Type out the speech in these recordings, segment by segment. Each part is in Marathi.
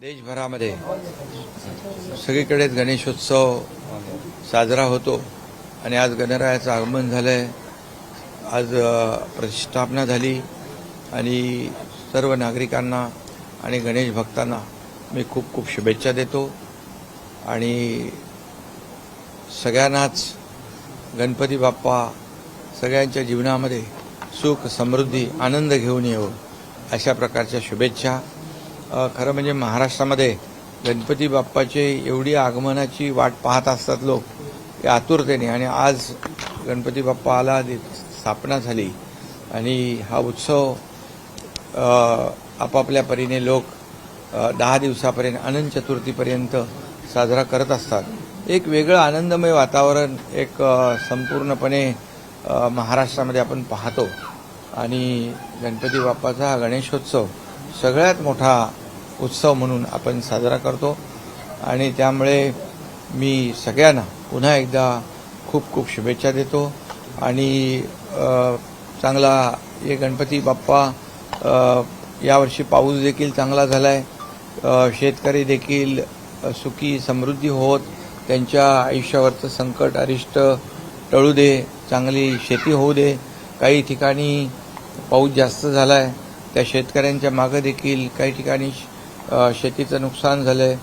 देशभरामध्ये सगळीकडेच गणेशोत्सव साजरा होतो आणि आज गणरायाचं आगमन झालंय. आज प्रतिष्ठापना झाली आणि सर्व नागरिकांना आणि गणेश भक्तांना मी खूप खूप शुभेच्छा देतो. आणि सगळ्यांनाच गणपती बाप्पा सगळ्यांच्या जीवनामध्ये सुख समृद्धी आनंद घेऊन येवो अशा प्रकारच्या शुभेच्छा. खरं म्हणजे महाराष्ट्रामध्ये गणपती बाप्पाचे एवढी आगमनाची वाट पाहत असतात लोक या आतुरतेने. आणि आज गणपती बाप्पा आला स्थापना झाली आणि हा उत्सव आपापल्या परीने लोक दहा दिवसापर्यंत अनंत चतुर्थीपर्यंत साजरा करत असतात. एक वेगळं आनंदमय वातावरण एक संपूर्णपणे महाराष्ट्रामध्ये आपण पाहतो. आणि गणपती बाप्पाचा हा गणेशोत्सव सगळ्यात मोठा उत्सव म्हणून आपण साजरा करतो. आणि त्यामुळे मी सगळ्यांना पुन्हा एकदा खूप खूप शुभेच्छा देतो. आणि चांगला हे गणपती बाप्पा यावर्षी पाऊस देखील चांगला झाला आहे शेतकरी देखील सुखी समृद्धी होत. त्यांच्या आयुष्यावरचं संकट अरिष्ट टळू दे. चांगली शेती होऊ दे. काही ठिकाणी पाऊस जास्त झाला आहे त्या शेतकऱ्यांच्या मागं देखील काही ठिकाणी शेतीचं नुकसान झालं आहे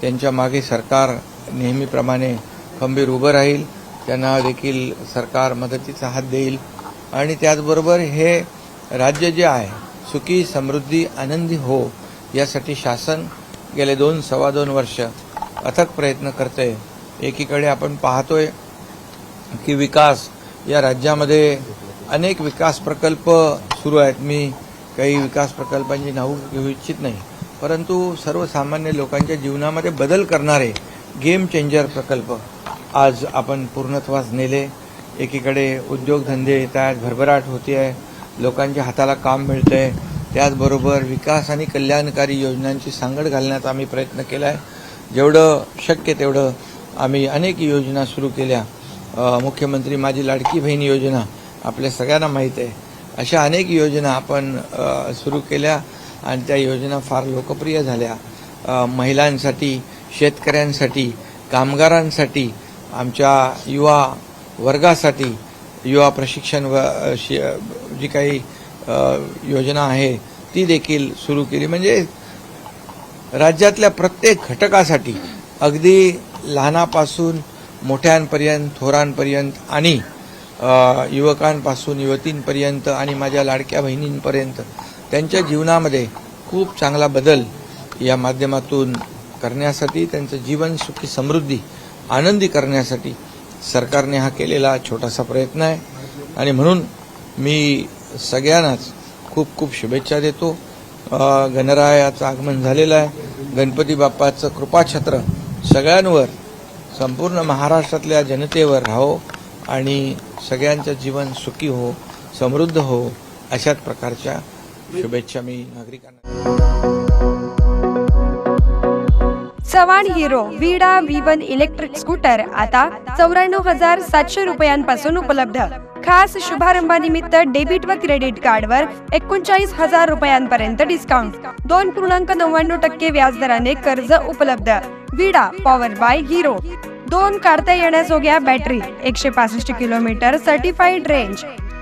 त्यांच्या मागे सरकार नेहमीप्रमाणे खंबीर उभं राहील. त्यांना देखील सरकार मदतीचा हात देईल. आणि त्याचबरोबर हे राज्य जे आहे सुखी समृद्धी आनंदी हो यासाठी शासन गेले दोन सव्वा दोन वर्ष अथक प्रयत्न करते एकीकडे आपण पाहतोय की विकास या राज्यामध्ये अनेक विकास प्रकल्प सुरू आहेत. मी काही विकास प्रकल्पांची नावं घेऊ इच्छित नाही. परंतु सर्वसामान्य लोकांच्या जीवनामध्ये बदल करणारे गेम चेंजर प्रकल्प आज आपण पूर्णत्वास नेले. एकीकडे उद्योगधंदे येत आहेत भरभराट होते आहे. लोकांच्या हाताला काम मिळतं आहे त्याचबरोबर विकास आणि कल्याणकारी योजनांची सांगड घालण्याचा आम्ही प्रयत्न केला आहे जेवढं शक्य तेवढं आम्ही अनेक योजना सुरू केल्या. मुख्यमंत्री माझी लाडकी बहीण योजना आपल्या सगळ्यांना माहीत आहे. अशा अनेक योजना आपण सुरू केल्या. आणि त्या योजना फार लोकप्रिय झाल्या. महिलांसाठी शेतकऱ्यांसाठी कामगारांसाठी आमच्या युवा वर्गासाठी युवा प्रशिक्षण व जी काही योजना आहे ती देखील सुरू केली. म्हणजे राज्यातल्या प्रत्येक घटकासाठी अगदी लहानापासून मोठ्यांपर्यंत थोरांपर्यंत आणि युवकांपासून युवतींपर्यंत आणि माझ्या लाडक्या बहिणींपर्यंत त्यांच्या जीवनामध्ये खूप चांगला बदल या माध्यमातून करण्यासाठी त्यांचं जीवन सुखी समृद्धी आनंदी करण्यासाठी सरकारने हा केलेला छोटासा प्रयत्न आहे. आणि म्हणून मी सगळ्यांनाच खूप खूप शुभेच्छा देतो. गणरायाचं आगमन झालेलं आहे. गणपती बाप्पाचं कृपाछत्र सगळ्यांवर संपूर्ण महाराष्ट्रातल्या जनतेवर राहो आणि सगळ्यांचं जीवन सुखी हो समृद्ध हो अशाच प्रकारच्या शुभेच्छा मी नागरिकांना. Chavan Hero Vida V one electric scooter आता चौऱ्याण्णव हजार सातशे रुपयांपासून उपलब्ध. खास शुभारंभानिमित्त डेबिट व क्रेडिट कार्डवर एकोणचाळीस हजार रुपयांपर्यंत डिस्काउंट दोन पूर्णांक नव्याण्णव टक्के व्याजदराने कर्ज उपलब्ध. विडा पॉवर बाय हिरो दोन काढता येण्याजोग्या बॅटरी एकशे पासष्ट kilometre certified range